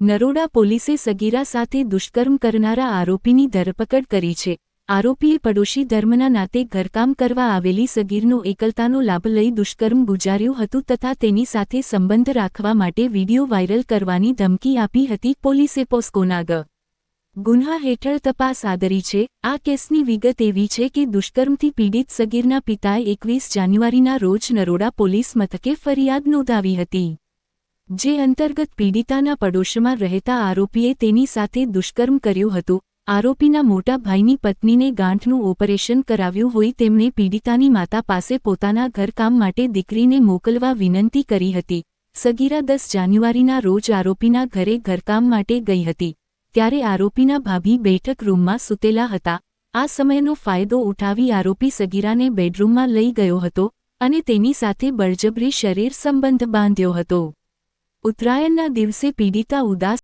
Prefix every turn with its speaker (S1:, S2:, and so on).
S1: નરોડા પોલીસે સગીરા સાથે દુષ્કર્મ કરનારા આરોપીની ધરપકડ કરી છે. આરોપીએ પડોશી ધર્મના નાતે ઘરકામ કરવા આવેલી સગીરનો એકલતાનો લાભ લઈ દુષ્કર્મ ગુજાર્યું હતું તથા તેની સાથે સંબંધ રાખવા માટે વીડિયો વાયરલ કરવાની ધમકી આપી હતી પોલીસે પોસ્કોના ગુન્હા હેઠળ તપાસ આદરી છે. આ કેસની વિગત એવી છે કે દુષ્કર્મથી પીડિત સગીરના પિતાએ એકવીસ જાન્યુઆરીના રોજ નરોડા પોલીસ મથકે ફરિયાદ નોંધાવી હતી. જે અંતર્ગત પીડિતાના પડોશમાં રહેતા આરોપીએ તેની સાથે દુષ્કર્મ કર્યું હતું. આરોપીના મોટા ભાઈની પત્નીને ગાંઠનું ઓપરેશન કરાવ્યું હોય તેમણે પીડિતાની માતા પાસે પોતાના ઘરકામ માટે દીકરીને મોકલવા વિનંતી કરી હતી. સગીરા દસ જાન્યુઆરીના રોજ આરોપીના ઘરે ઘરકામ માટે ગઈ હતી. ત્યારે આરોપીના ભાભી બેઠક રૂમમાં સૂતેલા હતા. આ સમયનો ફાયદો ઉઠાવી આરોપી સગીરાને બેડરૂમમાં લઈ ગયો હતો અને તેની સાથે બળજબરી શરીર સંબંધ બાંધ્યો હતો. ઉત્તરાયણના દિવસે પીડિતા ઉદાસ